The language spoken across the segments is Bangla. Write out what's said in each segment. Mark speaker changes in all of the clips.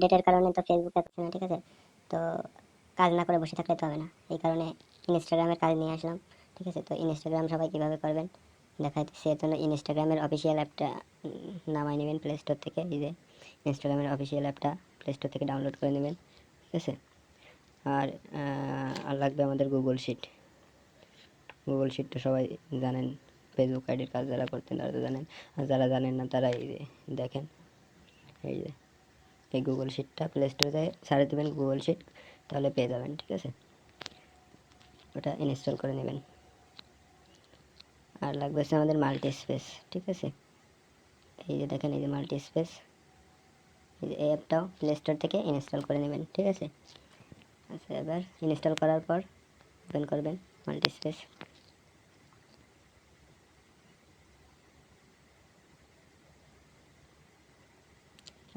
Speaker 1: ডেটের কারণে তো ফেসবুকে পাচ্ছে না, ঠিক আছে? তো কাজ না করে বসে থাকলে তো হবে না। এই কারণে ইনস্টাগ্রামের কাজ নিয়ে আসলাম, ঠিক আছে? তো ইনস্টাগ্রাম সবাই কীভাবে করবেন? দেখাইতেছি, এর জন্য ইনস্টাগ্রামের অফিসিয়াল অ্যাপটা নামাই নেবেন প্লে স্টোর থেকে, এই যে ইনস্টাগ্রামের অফিসিয়াল অ্যাপটা প্লে স্টোর থেকে ডাউনলোড করে নেবেন, ঠিক আছে? আর আর লাগবে আমাদের গুগল শিট গুগল শিটটা সবাই জানেন ফেসবুক আইডির কাজ যারা করতেন তারা তো জানেন। আর যারা জানেন না তারা এই যে দেখেন। এই যে এই গুগল শিটটা প্লে স্টোরে ছাড়ে দেবেন গুগল শিট তাহলে পেয়ে যাবেন, ঠিক আছে? ওটা ইনস্টল করে নেবেন। আর লাগবে হচ্ছে আমাদের মাল্টি স্পেস ঠিক আছে? এই যে দেখেন, এই যে মাল্টি স্পেস এই যে এই অ্যাপটাও প্লে স্টোর থেকে ইনস্টল করে নেবেন, ঠিক আছে? আচ্ছা এবার ইনস্টল করার পর ওপেন করবেন মাল্টি স্পেস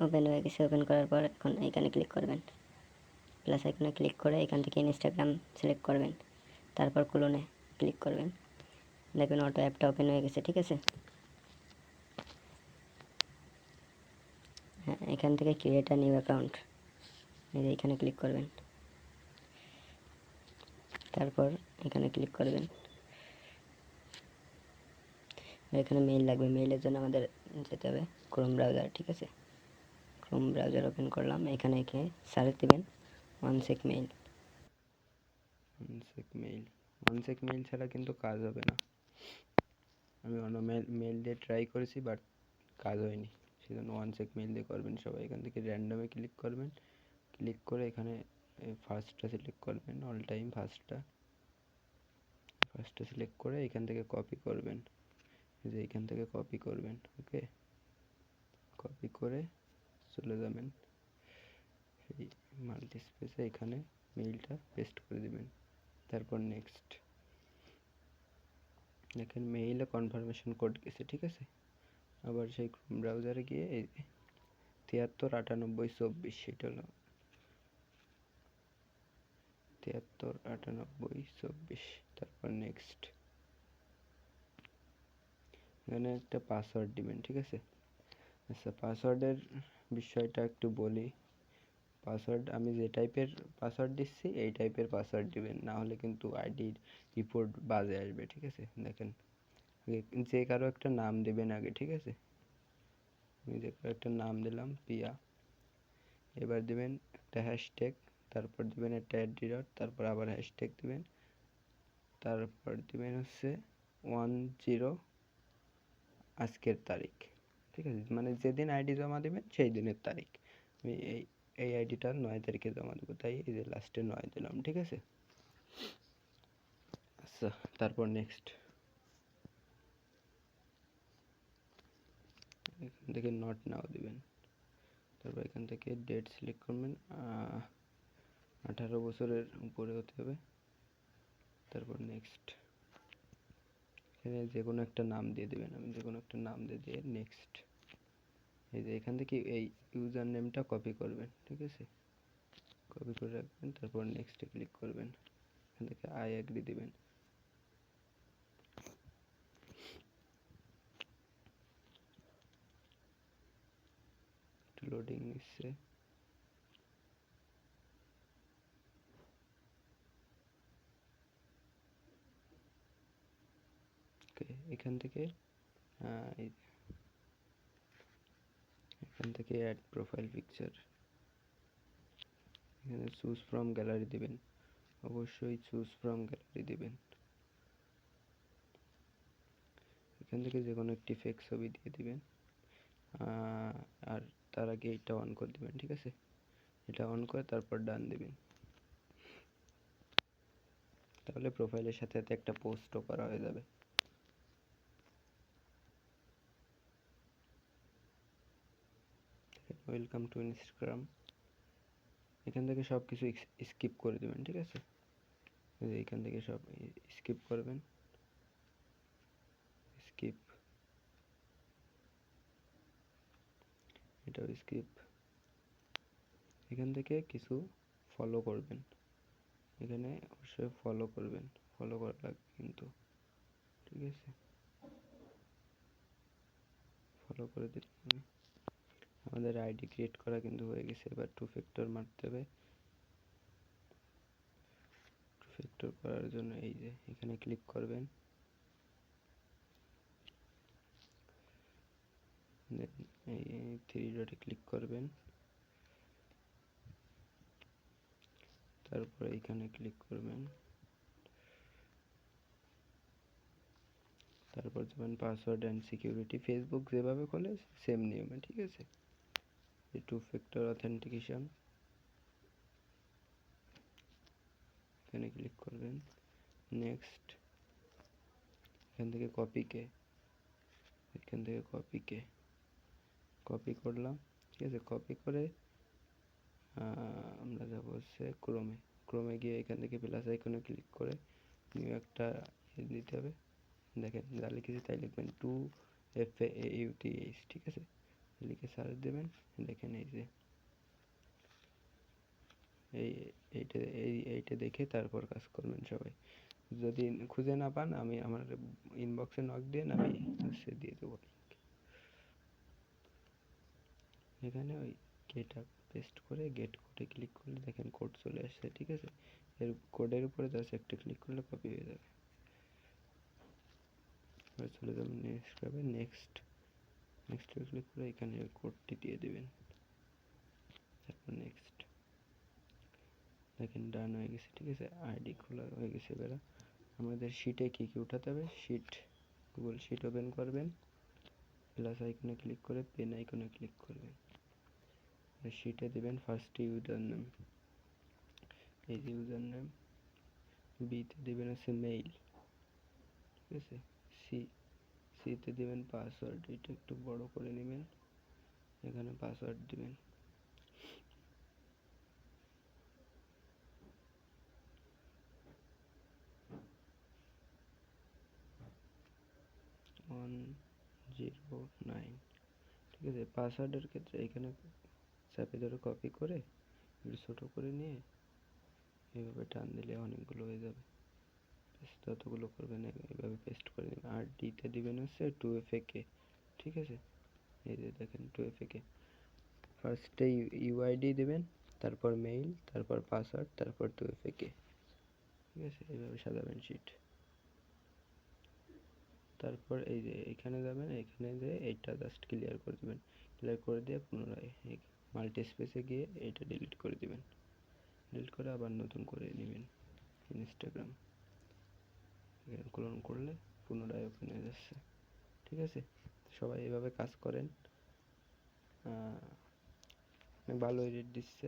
Speaker 1: ওপেন হয়ে গেছে। ওপেন করার পর এখন এখানে ক্লিক করবেন। প্লাস আইকনে ক্লিক করে এখান থেকে ইনস্টাগ্রাম সিলেক্ট করবেন। তারপর ক্লোনে ক্লিক করবেন। দেখবেন অটো অ্যাপটা ওপেন হয়ে গেছে, ঠিক আছে? হ্যাঁ এখান থেকে ক্রিয়েট নিউ অ্যাকাউন্ট এখানে ক্লিক করবেন। তারপর এখানে ক্লিক করবেন। এখানে মেইল লাগবে। মেইলের জন্য আমাদের যেতে হবে ক্রোম ব্রাউজার ঠিক আছে? ক্রোম ব্রাউজার ওপেন করলাম, এখানে এখানে সার্চ দেবেন one sec mail one
Speaker 2: one sec mail one one sec mail ছাড়া কিন্তু কাজ হবে না। আমি অন্য মেল মেল দিয়ে ট্রাই করেছি বাট কাজ হয়নি। সেজন্য ওয়ানসেক মেইল দিয়ে করবেন সবাই। এখান থেকে র্যান্ডমে ক্লিক করবেন। ক্লিক করে এখানে ফার্স্টটা সিলেক্ট করবেন অল টাইম ফার্স্টটা ফার্স্টটা সিলেক্ট করে এখান থেকে কপি করবেন। যে এখান থেকে কপি করবেন ওকে কপি করে চলে যাবেন। এই মাল্টি স্পেসে এখানে মেইলটা পেস্ট করে দিবেন। তারপর নেক্সট দেখেন মেইলে কনফার্মেশন কোড গেছে, ঠিক আছে? আবার সেই ব্রাউজারে গিয়ে এই তিয়াত্তর আটানব্বই চব্বিশ সেটা হলো। তিয়াত্তর আটানব্বই চব্বিশ, তারপর নেক্সট এখানে একটা পাসওয়ার্ড দিবেন, ঠিক আছে? আচ্ছা পাসওয়ার্ডের বিষয়টা একটু বলি। পাসওয়ার্ড আমি যে টাইপের পাসওয়ার্ড দিচ্ছি, এই টাইপের পাসওয়ার্ড দিবেন। না হলে কিন্তু আইডির রিপোর্ট বাজে আসবে, ঠিক আছে? দেখেন যে কারও একটা নাম দেবেন আগে, ঠিক আছে? আমি যে কারও একটা নাম দিলাম, পিয়া। এবার দিবেন একটা হ্যাশট্যাগ তারপর দিবেন একটা অ্যাড ডট তারপর আবার হ্যাশট্যাগ দেবেন। তারপর দেবেন হচ্ছে ওয়ান জিরো আজকের তারিখ। ঠিক আছে? মানে যেদিন আইডি জমা দেবেন, সেই দিনের তারিখ। আমি এই এই আইডিটা নয় তারিখে জমা দেবো, তাই এই যে লাস্টে নয় দিলাম, ঠিক আছে? আচ্ছা তারপর নেক্সট এখান থেকে নট নাও দিবেন। তারপর এখান থেকে ডেট সিলেক্ট করবেন আঠারো বছরের উপরে হতে হবে। তারপর নেক্সট এখানে যে কোনো একটা নাম দিয়ে দেবেন, আমি যে কোনো একটা নাম দিয়ে দিয়ে নেক্সট এই যে এখান থেকে এই ইউজার নেমটা কপি করবেন, ঠিক আছে? কপি করে রাখবেন, তারপর নেক্সটে ক্লিক করবেন। এখান থেকে আই অ্যাগ্রি দিবেন। লোডিং নিচ্ছে। এখান থেকে এখান থেকে অ্যাড প্রোফাইল পিকচার এখানে চুজ ফ্রম গ্যালারি দিবেন। অবশ্যই চুজ ফ্রম গ্যালারি দিবেন। এখান থেকে যে কোনো একটি ফেক ছবি দিয়ে দিবেন। আর তার আগে এটা অন করে দিবেন, ঠিক আছে? এটা অন করে তারপর ডান দিবেন। তাহলে প্রোফাইলের সাথে সাথে একটা পোস্টও করা হয়ে যাবে। ওয়েলকাম টু ইনস্টাগ্রাম এখান থেকে সব কিছু স্কিপ করে দেবেন, ঠিক আছে? এই যে এখান থেকে সব স্কিপ করবেন। স্কিপ এটাও স্কিপ এখান থেকে কিছু ফলো করবেন। এখানে অবশ্যই ফলো করবেন। ফলো করা লাগবে কিন্তু, ঠিক আছে? ফলো করে দিলাম আমাদের আইডি ক্রিয়েট করা কিন্তু হয়ে গেছে। এবার টু ফ্যাক্টর মারতে হবে। টু ফ্যাক্টর করার জন্য এই যে, এখানে ক্লিক করবেন। এই থ্রি ডটে ক্লিক করবেন। তারপর এখানে ক্লিক করবেন। তারপর যাবেন পাসওয়ার্ড অ্যান্ড সিকিউরিটি ফেসবুক যেভাবে খোলে সেম নিয়মে, ঠিক আছে? টু ফ্যাক্টর অথেন্টিকেশন এখানে ক্লিক করবেন। নেক্সট এখান থেকে কপিকে এখান থেকে কপিকে কপি করলাম। ঠিক আছে কপি করে আমরা যাব হচ্ছে ক্রোমে ক্রোমে গিয়ে এখান থেকে প্লাস আইকনে ক্লিক করে নিউ একটা ইয়ে দিতে হবে। দেখেন যা লিখেছি তাই লিখবেন two F A U T H ঠিক আছে? লিখে সার্চ দেবেন দেখেন এই যে। এই, এইটা এই, এইটা দেখে তারপর কাজ করবেন সবাই। যদি খুঁজে না পান, আমি আমার ইনবক্সে নক দেন আমি হচ্ছে দিয়ে দেবো। এখানে ওই আপ পেস্ট করে গেট কোডে ক্লিক করলে দেখেন কোড চলে আসছে, ঠিক আছে? এর কোডের উপরে জাস্ট একটা ক্লিক করলে কপি হয়ে যাবে। চলে যাবেন নেক্সট পাবে নেক্সট নেক্সট ক্লিক করে এখানে কোডটি দিয়ে দেবেন। তারপর নেক্সট দেখেন ডান হয়ে গেছে, ঠিক আছে? আইডি খোলা হয়ে গেছে এবারে আমাদের শিটে কি কি উঠাতে হবে? শিট গুগল শিট ওপেন করবেন। প্লাস আইকনে ক্লিক করে পেন আইকনে ক্লিক করবেন। শিটে দেবেন ফার্স্ট ইউজার নেম এই যে ইউজার নেম বিতে দেবেন হচ্ছে মেইল ঠিক আছে? সি সিতে দিবেন পাসওয়ার্ড এটা একটু বড় করে নেবেন। এখানে পাসওয়ার্ড দিবেন। One zero nine. ঠিক আছে পাসওয়ার্ডের ক্ষেত্রে এখানে চাপে ধরে কপি করে, একটু ছোটো করে নিয়ে, এভাবে টান দিলে অনেকগুলো হয়ে যাবে। Just যতগুলো করবেন, এ- এভাবে পেস্ট করে নেবেন আর ডিতে দিবেন হচ্ছে টু এফ কে ঠিক আছে? এই যে দেখেন টু এফ কে ফার্স্টে ইউআইডি দেবেন, তারপর মেইল তারপর পাসওয়ার্ড তারপর টু এফ কে ঠিক আছে? এইভাবে সাজাবেন শিট তারপর এই যে এখানে যাবেন, এখানে যে এইটা জাস্ট ক্লিয়ার করে দেবেন। ক্লিয়ার করে দিয়ে পুনরায় মাল্টি স্পেসে গিয়ে এইটা ডিলিট করে দিবেন। ডিলিট করে আবার নতুন করে নেবেন। ইনস্টাগ্রাম ক্লোন করলে পুনরায় ওপেন হয়ে যাচ্ছে ঠিক আছে? সবাই এভাবে কাজ করেন। অনেক ভালো এডিট দিচ্ছে।